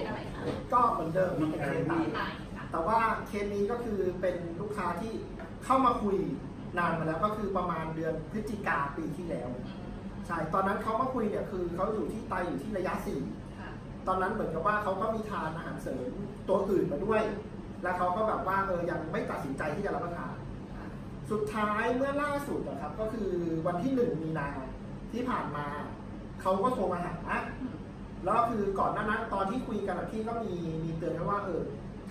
สอะไรคะก็เหมือนเดิมเป็นเคสไตตายค่ะแต่ว่าเคสนี้ก็คือเป็นลูกค้าที่เข้ามาคุยนานมาแล้วก็คือประมาณเดือนพฤศจิกาปีที่แล้วใช่ตอนนั้นเขามาคุยเนี่ยคือเขาอยู่ที่ไตอยู่ที่ระยะสี่ค่ะตอนนั้นเหมือนกับว่าเขาก็มีทานอาหารเสริมตัวอื่นมาด้วย แล้วเขาก็แบบว่าเออยังไม่ตัดสินใจที่จะรับประทาน ค่ะสุดท้ายเมื่อล่าสุดนะครับก็คือวันที่หนึ่งมีนาที่ผ่านมา เขาก็โทรมาหา แล้วก็คือก่อนหน้านั้นตอนที่คุยกันอะพี่ก็มีมีเตือนไว้ว่าเออ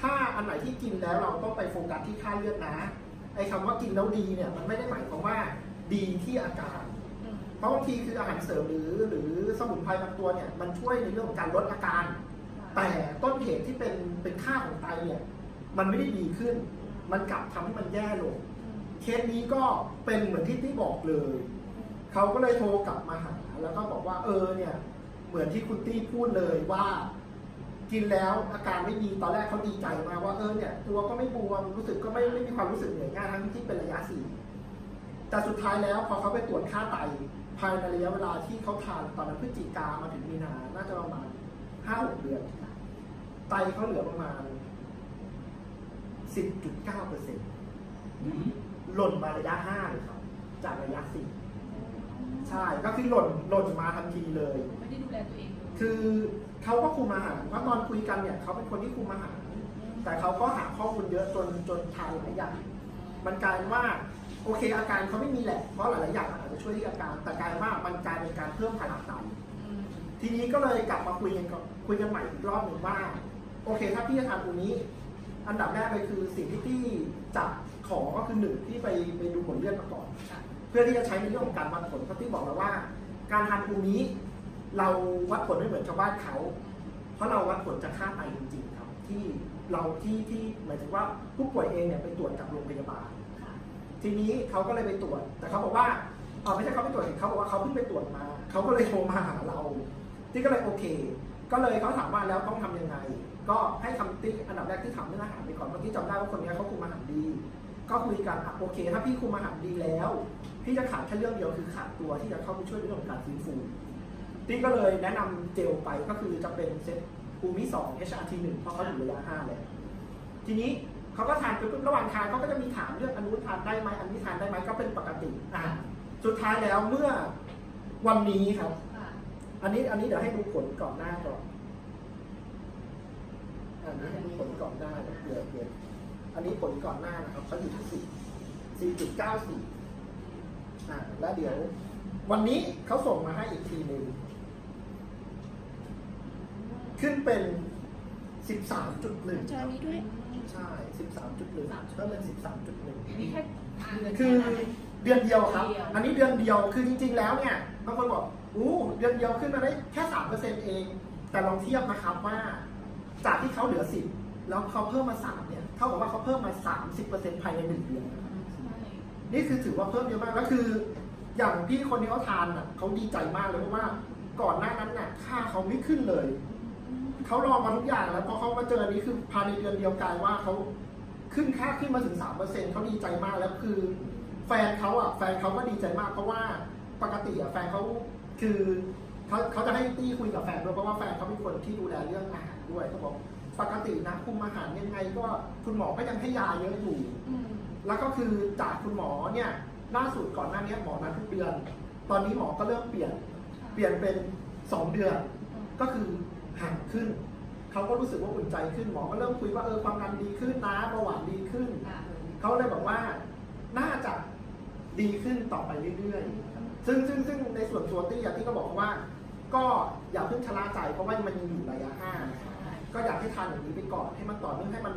ถ้าอันไหนที่กินแล้วเราต้องไปโฟกัสที่ค่าเลือดนะไอ้คำว่ากินแล้วดีเนี่ยมันไม่ได้หมายความว่าดีที่อาการอืมเพราะบางทีคืออาหารเสริมหรือหรือสมุนไพรบางตัวเนี่ยมันช่วยในเรื่องของการลดอาการ แต่ต้นเหตุที่เป็นเป็นค่าของไตเนี่ยมันไม่ได้ดีขึ้น มันกลับทำให้มันแย่ลงเคสนี้ก็เป็นเหมือนที่ที่บอกเลย เขาก็เลยโทรกลับมาหาแล้วก็บอกว่าเออเนี่ย เหมือนที่คุณตี้พูดเลยว่า กินแล้วอาการไม่ดีตอนแรกเขาดีใจมากว่าเออเนี่ยตัวก็ไม่บวมรู้สึกก็ไม่ไม่มีความรู้สึกเหนื่อยง่ายทั้งที่เป็นระยะสี่แต่สุดท้ายแล้วพอเขาไปตรวจค่าไตภายในระยะเวลาที่เขาทานตอนนั้นพฤศจิกามาถึงมีนาน่าจะประมาณห้าหกเดือนไตเขาเหลือประมาณสิบจุดเก้าเปอร์เซ็นต์หล่นมาระยะห้าเลยครับ จากระยะสี่ใช่ ก็คือหล่นหล่นมาทันทีเลย ลตัวเองคือเขาก็คุมอาหารเพราะตอนคุยกันเนี่ยเขาเป็นคนที่คุมอาหาร แต่เขาก็หาข้อมูลเยอะจนจนทานหลายอย่างมันกลายว่าโอเคอาการเขาไม่มีแหละเพราะหลายๆอย่างอาจจะช่วยที่อาการ แต่กลายว่ามันกลายเป็นการเพิ่มภาระไตทีนี้ก็เลยกลับมาคุยกันคุยกันใหม่อีกรอบหนึ่งว่า โอเค ถ้าพี่จะทานตัวนี้ อันดับแรกเลยคือสิ่งที่พี่จะขอก็คือหนึ่งที่ไปไปดูผลเลือดมาก่อน เพื่อที่จะใช้ในเรื่องของการวัดผลเพราะที่บอกแล้วว่า การทานกลุ่มนี้ เราวัดผลไม่เหมือนชาวบ้านเขา เพราะเราวัดผลจากค่าไตจริงๆครับ ที่เราที่ที่หมายถึงว่าผู้ป่วยเองเนี่ยไปตรวจกับโรงพยาบาล ทีนี้เขาก็เลยไปตรวจ แต่เขาบอกว่าเออไม่ใช่เขาไปตรวจเขาบอกว่าเขาเพิ่งไปตรวจมา เขาก็เลยโทรมาหาเรา ที่ก็เลยโอเค ก็เลยเขาถามว่าแล้วต้องทำยังไง ก็ให้คำติ๊กอันดับแรกที่ถามเรื่องอาหารไปก่อน เมื่อกี้จำได้ว่าคนนี้เขาคุมอาหารดี ก็คุยกันอะโอเค ถ้าพี่คุมอาหารดีแล้ว พี่จะขาดแค่เรื่องเดียวคือขาดตัวที่จะเข้าไปช่วยในเรื่องของการฟื้นฟู ติ๊กก็เลยแนะนำเจลไปก็คือจะเป็นเซตภูมิสอง HRT หนึ่งเพราะเขาอยู่ระยะห้าแล้วทีนี้เขาก็ทานไปปุ๊บระหว่างทานเขาก็จะมีถามเรื่องอันนู้นทานได้ไหมอันนี้ทานได้ไหมก็เป็นปกติอะสุดท้ายแล้วเมื่อวันนี้ครับ ค่ะอันนี้อันนี้เดี๋ยวให้ดูผลก่อนหน้าก่อน อันนี้ให้ดูผลก่อนหน้าเดี๋ยวเดี๋ยวอันนี้ผลก่อนหน้านะครับเขาอยู่ที่สี่สี่จุดเก้าสี่อ่าแล้วเดี๋ยว วันนี้เขาส่งมาให้อีกทีหนึ่ง ขึ้นเป็นสิบสามจุดหนึ่งจอนี้ด้วย ใช่สิบสามจุดหนึ่งก็เป็นสิบสามจุดหนึ่งนี่แค่อ่านคือเดือนเดียวครับเดือนเดียวอันนี้เดือนเดียว คือจริง ๆ แล้วเนี่ย บางคนบอกอู้เดือนเดียวขึ้นมาได้แค่สามเปอร์เซ็นต์เอง แต่ลองเทียบนะครับว่า จากที่เขาเหลือสิบแล้วเขาเพิ่มมาสามเนี่ย เท่ากับว่าเขาเพิ่มมาสามสิบเปอร์เซ็นต์ภายในหนึ่งเดือนนะครับใช่นี่คือถือว่าเพิ่มเยอะมาก แล้วคือ อย่างพี่คนที่เขาทานอะเขาดีใจมากเลยเพราะว่าก่อนหน้านั้นน่ะค่าเขาไม่ขึ้นเลย เขาลองมาทุกอย่างแล้วพอเขามาเจออันนี้คือภายในเดือนเดียวกลายว่าเขาขึ้นค่าขึ้นมาถึงสามเปอร์เซ็นต์เขาดีใจมากแล้วคือ แฟนเขาอะแฟนเขาก็ดีใจมาก เพราะว่าปกติอะแฟนเขาคือเขาเขาจะให้ตี้คุยกับแฟนด้วยเพราะว่าแฟนเขาเป็นคนที่ดูแลเรื่องอาหารด้วยเขาบอกปกตินะคุมอาหารยังไงก็คุณหมอก็ยังให้ยาเยอะอยู่ แล้วก็คือจากคุณหมอเนี่ยล่าสุดก่อนหน้านี้หมอนัดทุกเดือน ตอนนี้หมอก็เริ่มเปลี่ยน เปลี่ยนเป็นสองเดือน ก็คือ ห่างขึ้น เขาก็รู้สึกว่าอุ่นใจขึ้นหมอก็เริ่มคุยว่าเออความดันดีขึ้นนะเบาหวานดีขึ้นค่ะเขาเลยบอกว่าน่าจะดีขึ้นต่อไปเรื่อยๆ ซึ่งซึ่งซึ่งในส่วนตัวตี้อย่างที่ก็บอกว่า ก็อย่าเพิ่งชะล่าใจเพราะว่ามันยังอยู่ระยะห้าใช่ก็อยากให้ทานอย่างนี้ไปก่อนให้มันต่อเนื่องให้มัน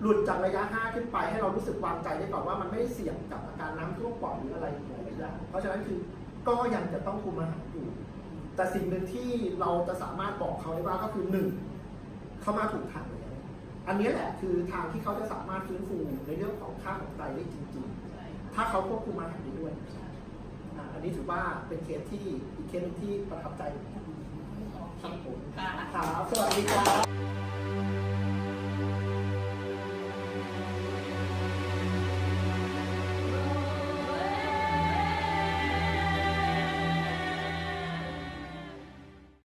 หลุดจากระยะ 5 ขึ้นไปให้เรารู้สึกวางใจได้ก่อนว่ามันไม่ได้เสี่ยงกับอาการน้ำท่วมปอดหรืออะไรหลายๆอย่าง เพราะฉะนั้นคือก็ยังจะต้องคุมอาหารอยู่ แต่สิ่งหนึ่งที่เราจะสามารถบอกเขาได้ว่าก็คือหนึ่งเขามาถูกทางแล้วอันนี้แหละคือทางที่เขาจะสามารถฟื้นฟูในเรื่องของค่าของไตได้จริงใช่ๆถ้าเขาควบคุมอาหารได้ด้วยใช่อ่าอันนี้ถือว่าเป็นเคสที่อีกเคสหนึงที่ประทับใจโอเคครับผมค่ะครับสวัสดีครับ